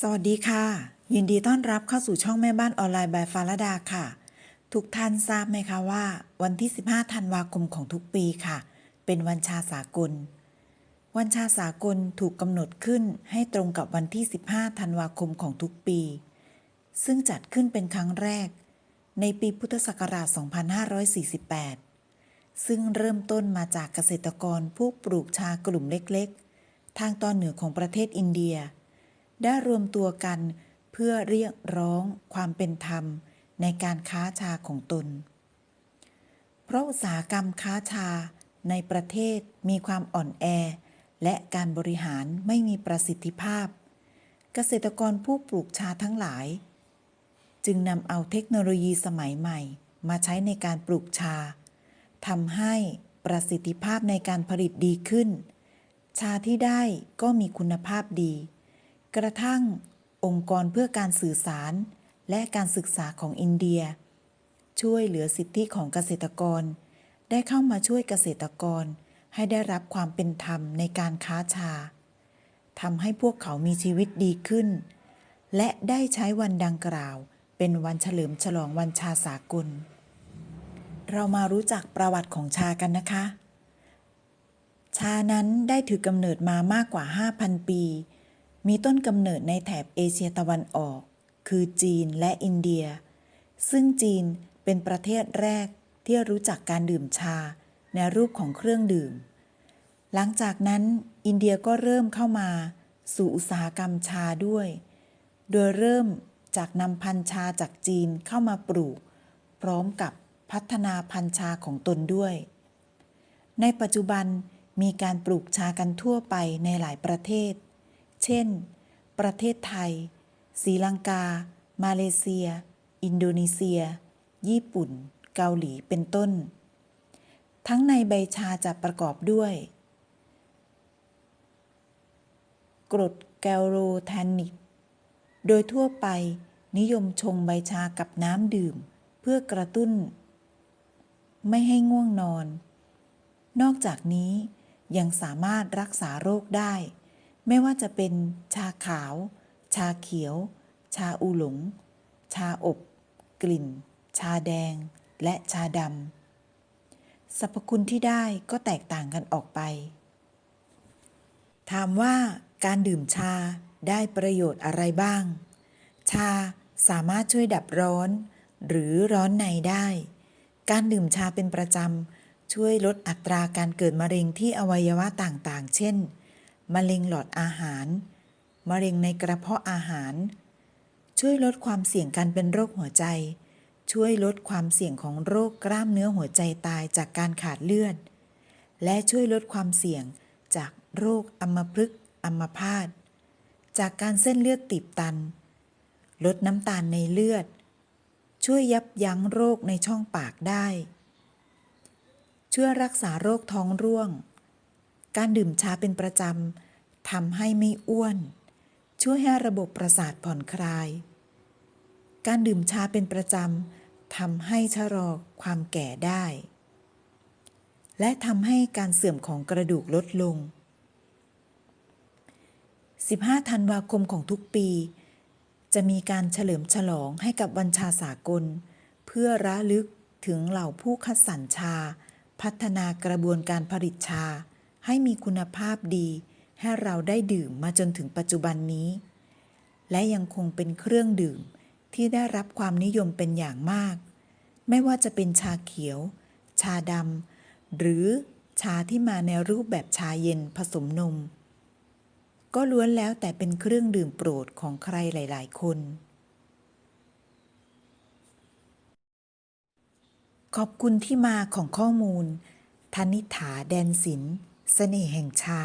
สวัสดีค่ะ ยินดีต้อนรับเข้าสู่ช่องแม่บ้านออนไลน์บายฟาราดาค่ะ ทุกท่านทราบไหมคะว่า วันที่ 15 ธันวาคมของทุกปีค่ะ เป็นวันชาสากล วันชาสากลถูกกำหนดขึ้นให้ตรงกับวันที่ 15 ธันวาคมของทุกปี ซึ่งจัดขึ้นเป็นครั้งแรก ในปีพุทธศักราช 2548 ซึ่งเริ่มต้นมาจากเกษตรกรผู้ปลูกชากลุ่มเล็กๆ ทางตอนเหนือของประเทศอินเดีย ได้รวมตัวกันเพื่อเรียกร้องความเป็นธรรมในการค้าชาของตน เพราะอุตสาหกรรมค้าชาในประเทศมีความอ่อนแอ และการบริหารไม่มีประสิทธิภาพ เกษตรกรผู้ปลูกชาทั้งหลาย จึงนำเอาเทคโนโลยีสมัยใหม่ มาใช้ในการปลูกชาทำให้ประสิทธิภาพในการผลิตดีขึ้น ชาที่ได้ก็มีคุณภาพดี กระทั่ง องค์กรเพื่อการสื่อสาร และการศึกษาของอินเดีย ช่วยเหลือสิทธิของเกษตรกร ได้เข้ามาช่วยเกษตรกรให้ได้รับความเป็นธรรมในการค้าชาทำให้พวกเขามีชีวิตดีขึ้น และได้ใช้วันดังกล่าว เป็นวันเฉลิมฉลองวันชาสากล เรามารู้จักประวัติของชากันนะคะ ชานั้นได้ถือกำเนิดมามากกว่า 5,000 ปี มีต้นกำเนิดในแถบเอเชียตะวันออก คือจีนและอินเดีย ซึ่งจีนเป็นประเทศแรกที่รู้จักการดื่มชาในรูปของเครื่องดื่ม หลังจากนั้นอินเดียก็เริ่มเข้ามาสู่อุตสาหกรรมชาด้วย โดยเริ่มจากนำพันชาจากจีนเข้ามาปลูก พร้อมกับพัฒนาพันชาของตนด้วย ในปัจจุบันมีการปลูกชากันทั่วไปในหลายประเทศ เช่น ประเทศไทยศรีลังกา มาเลเซีย อินโดนีเซีย ญี่ปุ่น เกาหลีเป็นต้น ทั้งในใบชาจะประกอบด้วย กรดแกลโรแทนนิก โดยทั่วไปนิยมชงใบชากับน้ำดื่ม เพื่อกระตุ้น ไม่ให้ง่วงนอน นอกจากนี้ยังสามารถรักษาโรคได้ ไม่ว่าจะเป็นชาขาว ชาเขียว ชาอูหลง ชาอบ กลิ่น ชาแดง และชาดำสรรพคุณที่ได้ก็แตกต่างกันออกไป ถามว่าการดื่มชาได้ประโยชน์อะไรบ้าง ชาสามารถช่วยดับร้อน หรือร้อนในได้ การดื่มชาเป็นประจำช่วยลดอัตราการเกิดมะเร็งที่อวัยวะต่างๆ เช่น มะเร็งหลอดอาหาร มะเร็งในกระเพาะอาหาร ช่วยลดความเสี่ยงการเป็นโรคหัวใจ ช่วยลดความเสี่ยงของโรคกล้ามเนื้อหัวใจตายจากการขาดเลือด และช่วยลดความเสี่ยงจากโรคอัมพฤกษ์อัมพาต จากการเส้นเลือดตีบตัน ลดน้ำตาลในเลือด ช่วยยับยั้งโรคในช่องปากได้ ช่วยรักษาโรคท้องร่วง การดื่มชาเป็นประจำทำให้ไม่อ้วน ช่วยให้ระบบประสาทผ่อนคลาย การดื่มชาเป็นประจำทำให้ชะลอความแก่ได้ และทำให้การเสื่อมของกระดูกลดลง 15 ธันวาคมของทุกปี จะมีการเฉลิมฉลองให้กับวันชาสากล เพื่อระลึกถึงเหล่าผู้คัดสรรชา พัฒนากระบวนการผลิตชา ให้มีคุณภาพดี ให้เราได้ดื่มมาจนถึงปัจจุบันนี้ และยังคงเป็นเครื่องดื่มที่ได้รับความนิยมเป็นอย่างมาก ไม่ว่าจะเป็นชาเขียว ชาดำหรือชาที่มาในรูปแบบชาเย็นผสมนม ก็ล้วนแล้วแต่เป็นเครื่องดื่มโปรดของใครหลาย ๆ คน ขอบคุณที่มาของข้อมูลธนิฐาแดนศิลป์ เสน่ห์แห่งชา